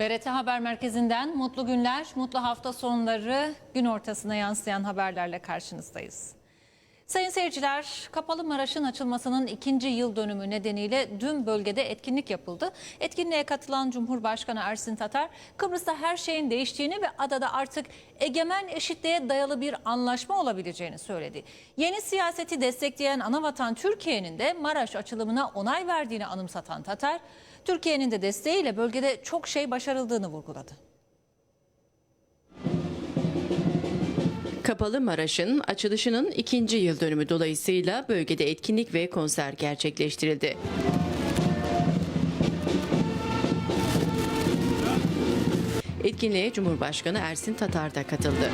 BRT Haber Merkezi'nden mutlu günler, mutlu hafta sonları gün ortasına yansıyan haberlerle karşınızdayız. Sayın seyirciler, Kapalı Maraş'ın açılmasının ikinci yıl dönümü nedeniyle dün bölgede etkinlik yapıldı. Etkinliğe katılan Cumhurbaşkanı Ersin Tatar, Kıbrıs'ta her şeyin değiştiğini ve adada artık egemen eşitliğe dayalı bir anlaşma olabileceğini söyledi. Yeni siyaseti destekleyen anavatan Türkiye'nin de Maraş açılımına onay verdiğini anımsatan Tatar, Türkiye'nin de desteğiyle bölgede çok şey başarıldığını vurguladı. Kapalı Maraş'ın açılışının ikinci yıl dönümü dolayısıyla bölgede etkinlik ve konser gerçekleştirildi. Etkinliğe Cumhurbaşkanı Ersin Tatar da katıldı.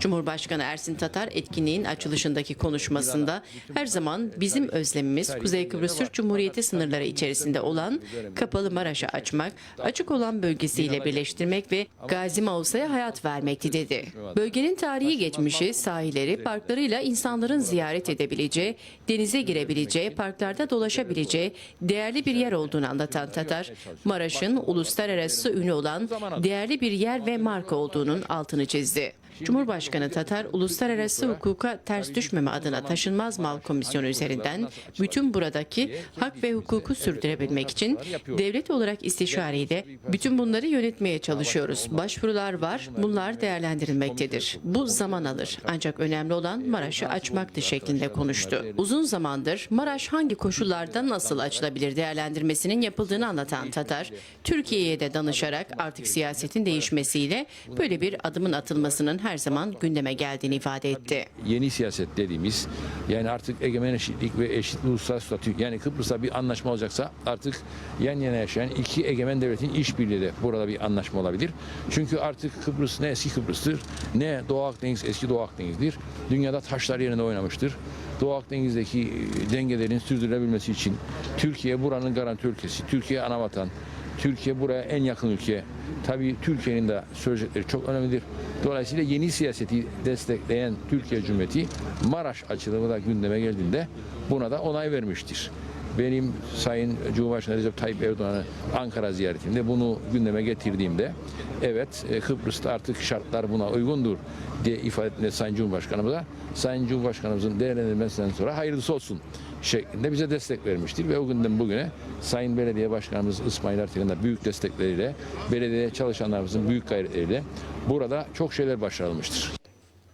Cumhurbaşkanı Ersin Tatar etkinliğin açılışındaki konuşmasında her zaman bizim özlemimiz Kuzey Kıbrıs Türk Cumhuriyeti sınırları içerisinde olan Kapalı Maraş'ı açmak, açık olan bölgesiyle birleştirmek ve Gazi Mausa'ya hayat vermekti dedi. Bölgenin tarihi geçmişi, sahilleri, parklarıyla insanların ziyaret edebileceği, denize girebileceği, parklarda dolaşabileceği değerli bir yer olduğunu anlatan Tatar, Maraş'ın uluslararası ünü olan değerli bir yer ve marka olduğunun altını çizdi. Cumhurbaşkanı Tatar, uluslararası hukuka ters düşmeme adına taşınmaz mal komisyonu üzerinden bütün buradaki hak ve hukuku sürdürebilmek için devlet olarak istişareyle bütün bunları yönetmeye çalışıyoruz. Başvurular var, bunlar değerlendirilmektedir. Bu zaman alır. Ancak önemli olan Maraş'ı açmaktı şeklinde konuştu. Uzun zamandır Maraş hangi koşullarda nasıl açılabilir değerlendirmesinin yapıldığını anlatan Tatar, Türkiye'ye de danışarak artık siyasetin değişmesiyle böyle bir adımın atılmasının her zaman gündeme geldiğini ifade etti. yeni siyaset dediğimiz yani artık egemen eşitlik ve eşit uluslararası statü yani Kıbrıs'ta bir anlaşma olacaksa artık yan yana yaşayan iki egemen devletin işbirliği de burada bir anlaşma olabilir. Çünkü artık Kıbrıs ne eski Kıbrıs'tır ne Doğu Akdeniz eski Doğu Akdeniz'dir. Dünyada taşlar yerinde oynamıştır. Doğu Akdeniz'deki dengelerin sürdürülebilmesi için Türkiye buranın garanti ülkesi, Türkiye ana vatan, Türkiye buraya en yakın ülke. Tabii Türkiye'nin de söyleyecekleri çok önemlidir. Dolayısıyla yeni siyaseti destekleyen Türkiye Cumhuriyeti Maraş açılımı da gündeme geldiğinde buna da onay vermiştir. Benim Sayın Cumhurbaşkanı Recep Tayyip Erdoğan'ı Ankara ziyaretimde bunu gündeme getirdiğimde evet e, Kıbrıs'ta artık şartlar buna uygundur diye ifade ettiğinde Sayın Cumhurbaşkanımıza Sayın Cumhurbaşkanımızın değerlendirmesinden sonra hayırlısı olsun şeklinde bize destek vermiştir ve o günden bugüne Sayın Belediye Başkanımız İsmail Ertekin de büyük destekleriyle, belediye çalışanlarımızın büyük gayretleriyle burada çok şeyler başarılmıştır.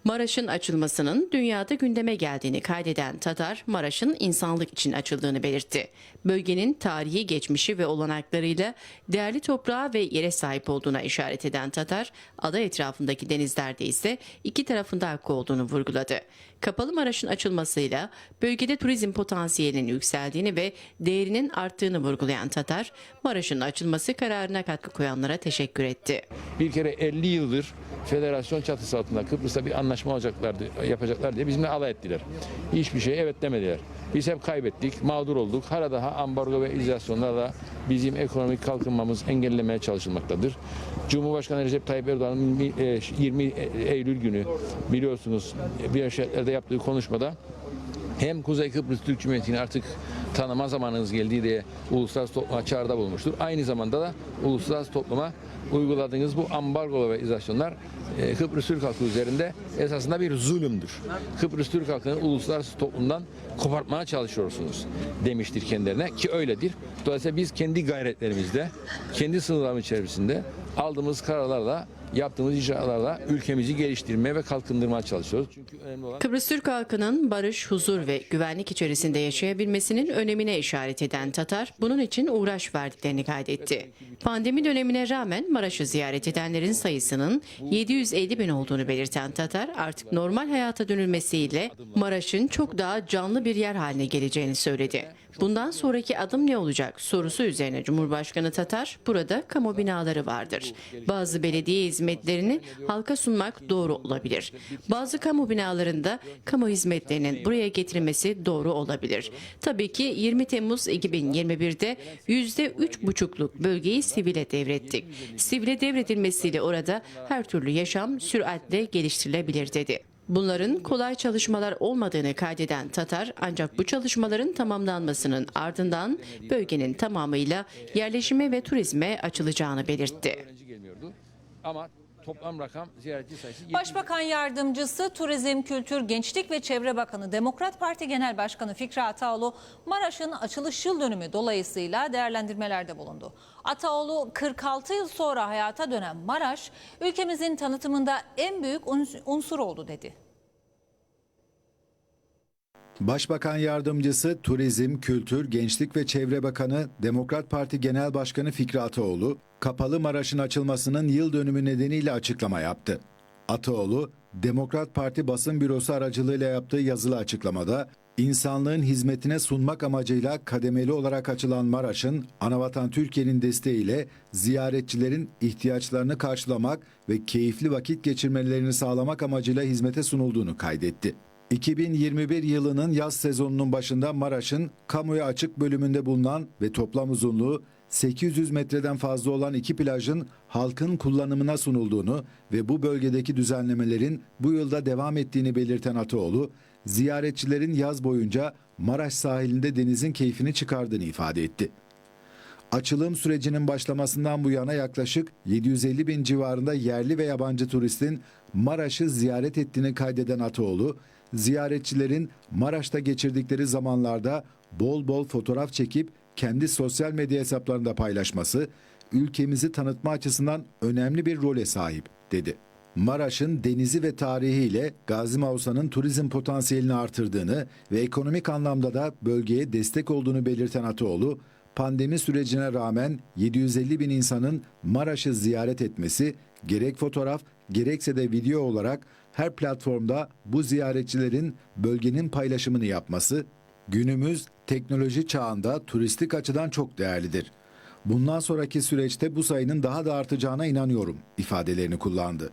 Maraş'ın açılmasının dünyada gündeme geldiğini kaydeden Tatar, Maraş'ın insanlık için açıldığını belirtti. Bölgenin tarihi geçmişi ve olanaklarıyla değerli toprağa ve yere sahip olduğuna işaret eden Tatar, ada etrafındaki denizlerde ise iki tarafında hakkı olduğunu vurguladı. Kapalı Maraş'ın açılmasıyla bölgede turizm potansiyelinin yükseldiğini ve değerinin arttığını vurgulayan Tatar, Maraş'ın açılması kararına katkı koyanlara teşekkür etti. Bir kere 50 yıldır federasyon çatısı altında Kıbrıs'ta bir anlaşma olacaklardı, yapacaklar diye bizimle alay ettiler. Hiçbir şey evet demediler. Biz hep kaybettik, mağdur olduk. Hala daha ambargo ve izolasyonlarla bizim ekonomik kalkınmamız engellemeye çalışılmaktadır. Cumhurbaşkanı Recep Tayyip Erdoğan'ın e, 20 Eylül günü biliyorsunuz Birleşik yaptığı konuşmada hem Kuzey Kıbrıs Türk Cumhuriyeti'ni artık tanıma zamanınız geldiği diye uluslararası topluma çağrıda bulmuştur. Aynı zamanda da uluslararası topluma uyguladığınız bu ambargo ve izolasyonlar e, Kıbrıs Türk halkı üzerinde esasında bir zulümdür. Kıbrıs Türk halkını uluslararası toplumdan kopartmaya çalışıyorsunuz demiştir kendilerine ki öyledir. Dolayısıyla biz kendi gayretlerimizde, kendi sınırlarımız içerisinde aldığımız kararlarla yaptığımız icralarla ülkemizi geliştirmeye ve kalkındırmaya çalışıyoruz. Çünkü önemli olan Kıbrıs Türk halkının barış, huzur ve güvenlik içerisinde yaşayabilmesinin önemine işaret eden Tatar, bunun için uğraş verdiklerini kaydetti. Pandemi dönemine rağmen Maraş'ı ziyaret edenlerin sayısının 750 bin olduğunu belirten Tatar, artık normal hayata dönülmesiyle Maraş'ın çok daha canlı bir yer haline geleceğini söyledi. Bundan sonraki adım ne olacak sorusu üzerine Cumhurbaşkanı Tatar, burada kamu binaları vardır. Bazı belediye hizmetlerini halka sunmak doğru olabilir. Bazı kamu binalarında kamu hizmetlerinin buraya getirilmesi doğru olabilir. Tabii ki 20 Temmuz 2021'de %3,5'luk bölgeyi sivile devrettik. Sivile devredilmesiyle orada her türlü yaşam süratle geliştirilebilir dedi. Bunların kolay çalışmalar olmadığını kaydeden Tatar ancak bu çalışmaların tamamlanmasının ardından bölgenin tamamıyla yerleşime ve turizme açılacağını belirtti. Ama toplam rakam ziyaretçi sayısı 70 Başbakan Yardımcısı, Turizm, Kültür, Gençlik ve Çevre Bakanı Demokrat Parti Genel Başkanı Fikri Ataoğlu, Maraş'ın açılış yıl dönümü dolayısıyla değerlendirmelerde bulundu. Ataoğlu, 46 yıl sonra hayata dönen Maraş, ülkemizin tanıtımında en büyük uns- unsur oldu dedi. Başbakan Yardımcısı, Turizm, Kültür, Gençlik ve Çevre Bakanı Demokrat Parti Genel Başkanı Fikri Ataoğlu, Kapalı Maraş'ın açılmasının yıl dönümü nedeniyle açıklama yaptı. Ataoğlu, Demokrat Parti basın bürosu aracılığıyla yaptığı yazılı açıklamada, insanlığın hizmetine sunmak amacıyla kademeli olarak açılan Maraş'ın Anavatan Türkiye'nin desteğiyle ziyaretçilerin ihtiyaçlarını karşılamak ve keyifli vakit geçirmelerini sağlamak amacıyla hizmete sunulduğunu kaydetti. 2021 yılının yaz sezonunun başında Maraş'ın kamuya açık bölümünde bulunan ve toplam uzunluğu 800 metreden fazla olan iki plajın halkın kullanımına sunulduğunu ve bu bölgedeki düzenlemelerin bu yılda devam ettiğini belirten Ataoğlu, ziyaretçilerin yaz boyunca Maraş sahilinde denizin keyfini çıkardığını ifade etti. Açılım sürecinin başlamasından bu yana yaklaşık 750 bin civarında yerli ve yabancı turistin Maraş'ı ziyaret ettiğini kaydeden Ataoğlu, ziyaretçilerin Maraş'ta geçirdikleri zamanlarda bol bol fotoğraf çekip kendi sosyal medya hesaplarında paylaşması, ülkemizi tanıtma açısından önemli bir role sahip, dedi. Maraş'ın denizi ve tarihiyle Gazi Mausa'nın turizm potansiyelini artırdığını ve ekonomik anlamda da bölgeye destek olduğunu belirten Ataoğlu, pandemi sürecine rağmen 750 bin insanın Maraş'ı ziyaret etmesi gerek fotoğraf gerekse de video olarak her platformda bu ziyaretçilerin bölgenin paylaşımını yapması günümüz teknoloji çağında turistik açıdan çok değerlidir. Bundan sonraki süreçte bu sayının daha da artacağına inanıyorum ifadelerini kullandı.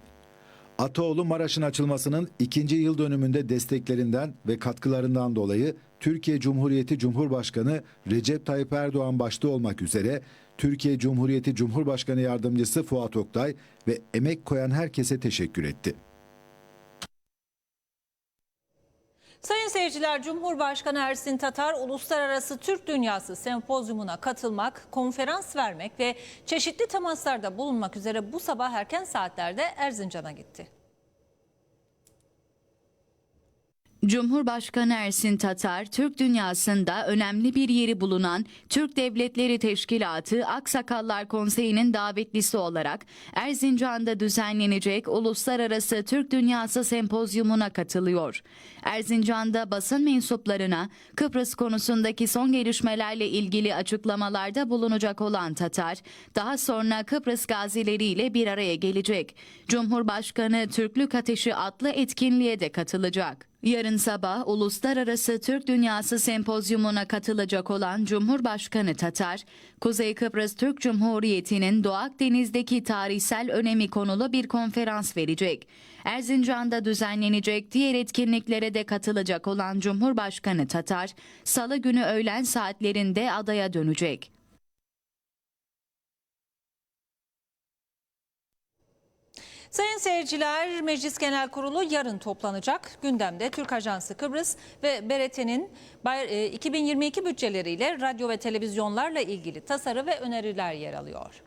Ataoğlu Maraş'ın açılmasının ikinci yıl dönümünde desteklerinden ve katkılarından dolayı Türkiye Cumhuriyeti Cumhurbaşkanı Recep Tayyip Erdoğan başta olmak üzere Türkiye Cumhuriyeti Cumhurbaşkanı Yardımcısı Fuat Oktay ve emek koyan herkese teşekkür etti. Sayın seyirciler, Cumhurbaşkanı Ersin Tatar, Uluslararası Türk Dünyası Sempozyumuna katılmak, konferans vermek ve çeşitli temaslarda bulunmak üzere bu sabah erken saatlerde Erzincan'a gitti. Cumhurbaşkanı Ersin Tatar, Türk dünyasında önemli bir yeri bulunan Türk Devletleri Teşkilatı Aksakallar Konseyi'nin davetlisi olarak Erzincan'da düzenlenecek Uluslararası Türk Dünyası Sempozyumuna katılıyor. Erzincan'da basın mensuplarına Kıbrıs konusundaki son gelişmelerle ilgili açıklamalarda bulunacak olan Tatar, daha sonra Kıbrıs gazileriyle bir araya gelecek. Cumhurbaşkanı Türklük Ateşi adlı etkinliğe de katılacak. Yarın sabah Uluslararası Türk Dünyası Sempozyumuna katılacak olan Cumhurbaşkanı Tatar, Kuzey Kıbrıs Türk Cumhuriyeti'nin Doğu Akdeniz'deki tarihsel önemi konulu bir konferans verecek. Erzincan'da düzenlenecek diğer etkinliklere de katılacak olan Cumhurbaşkanı Tatar, Salı günü öğlen saatlerinde adaya dönecek. Sayın seyirciler, Meclis Genel Kurulu yarın toplanacak. Gündemde Türk Ajansı Kıbrıs ve BRT'nin 2022 bütçeleriyle radyo ve televizyonlarla ilgili tasarı ve öneriler yer alıyor.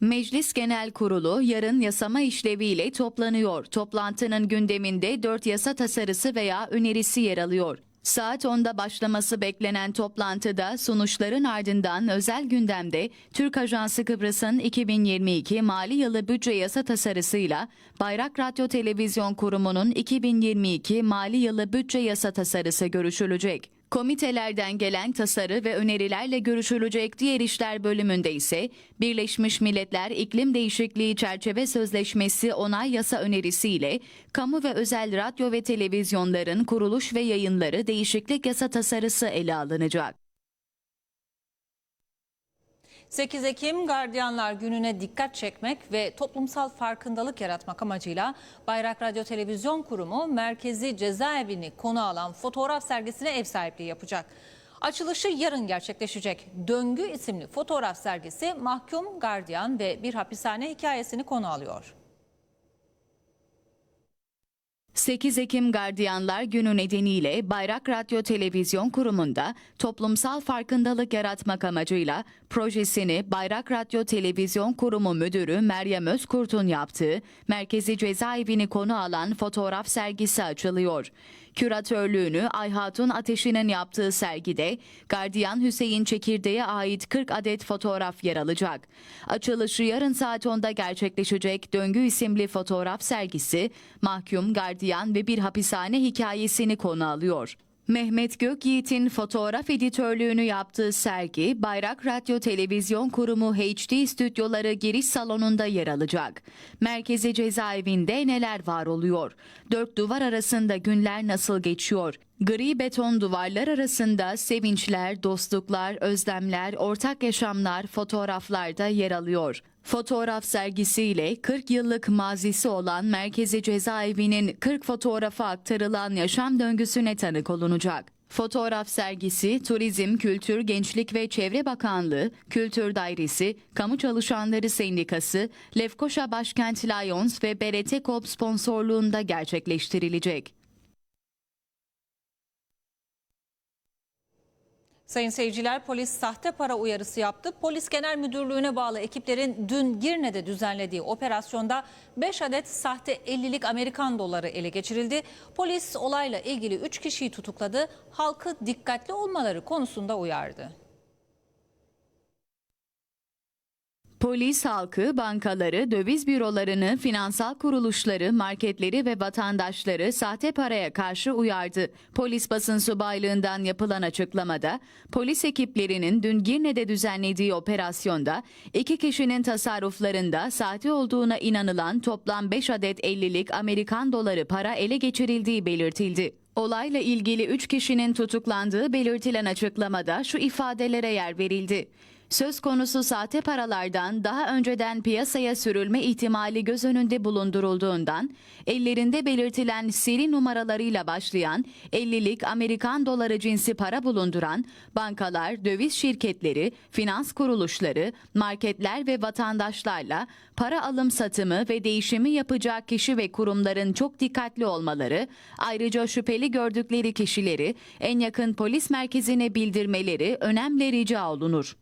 Meclis Genel Kurulu yarın yasama işleviyle toplanıyor. Toplantının gündeminde 4 yasa tasarısı veya önerisi yer alıyor. Saat 10'da başlaması beklenen toplantıda sonuçların ardından özel gündemde Türk Ajansı Kıbrıs'ın 2022 mali yılı bütçe yasa tasarısıyla Bayrak Radyo Televizyon Kurumu'nun 2022 mali yılı bütçe yasa tasarısı görüşülecek. Komitelerden gelen tasarı ve önerilerle görüşülecek diğer işler bölümünde ise Birleşmiş Milletler İklim Değişikliği Çerçeve Sözleşmesi onay yasa önerisiyle kamu ve özel radyo ve televizyonların kuruluş ve yayınları değişiklik yasa tasarısı ele alınacak. 8 Ekim Gardiyanlar Günü'ne dikkat çekmek ve toplumsal farkındalık yaratmak amacıyla Bayrak Radyo Televizyon Kurumu merkezi cezaevini konu alan fotoğraf sergisine ev sahipliği yapacak. Açılışı yarın gerçekleşecek. Döngü isimli fotoğraf sergisi mahkum, gardiyan ve bir hapishane hikayesini konu alıyor. 8 Ekim Gardiyanlar Günü nedeniyle Bayrak Radyo Televizyon Kurumu'nda toplumsal farkındalık yaratmak amacıyla projesini Bayrak Radyo Televizyon Kurumu Müdürü Meryem Özkurt'un yaptığı Merkezi Cezaevini konu alan fotoğraf sergisi açılıyor. Küratörlüğünü Ayhatun Ateşi'nin yaptığı sergide Gardiyan Hüseyin Çekirde'ye ait 40 adet fotoğraf yer alacak. Açılışı yarın saat 10'da gerçekleşecek Döngü isimli fotoğraf sergisi mahkum, gardiyan ve bir hapishane hikayesini konu alıyor. Mehmet Gökyiğit'in fotoğraf editörlüğünü yaptığı sergi Bayrak Radyo Televizyon Kurumu HD stüdyoları giriş salonunda yer alacak. Merkezi cezaevinde neler var oluyor? Dört duvar arasında günler nasıl geçiyor? Gri beton duvarlar arasında sevinçler, dostluklar, özlemler, ortak yaşamlar, fotoğraflarda yer alıyor. Fotoğraf sergisiyle 40 yıllık mazisi olan Merkezi Cezaevi'nin 40 fotoğrafa aktarılan yaşam döngüsüne tanık olunacak. Fotoğraf sergisi Turizm, Kültür, Gençlik ve Çevre Bakanlığı, Kültür Dairesi, Kamu Çalışanları Sendikası, Lefkoşa Başkent Lions ve BRT Kop sponsorluğunda gerçekleştirilecek. Sayın seyirciler polis sahte para uyarısı yaptı. Polis Genel Müdürlüğü'ne bağlı ekiplerin dün Girne'de düzenlediği operasyonda 5 adet sahte 50'lik Amerikan doları ele geçirildi. Polis olayla ilgili 3 kişiyi tutukladı. Halkı dikkatli olmaları konusunda uyardı. Polis halkı, bankaları, döviz bürolarını, finansal kuruluşları, marketleri ve vatandaşları sahte paraya karşı uyardı. Polis basın subaylığından yapılan açıklamada, polis ekiplerinin dün Girne'de düzenlediği operasyonda iki kişinin tasarruflarında sahte olduğuna inanılan toplam 5 adet 50'lik Amerikan doları para ele geçirildiği belirtildi. Olayla ilgili 3 kişinin tutuklandığı belirtilen açıklamada şu ifadelere yer verildi. Söz konusu sahte paralardan daha önceden piyasaya sürülme ihtimali göz önünde bulundurulduğundan ellerinde belirtilen seri numaralarıyla başlayan 50'lik Amerikan doları cinsi para bulunduran bankalar, döviz şirketleri, finans kuruluşları, marketler ve vatandaşlarla para alım satımı ve değişimi yapacak kişi ve kurumların çok dikkatli olmaları, ayrıca şüpheli gördükleri kişileri en yakın polis merkezine bildirmeleri önemli rica olunur.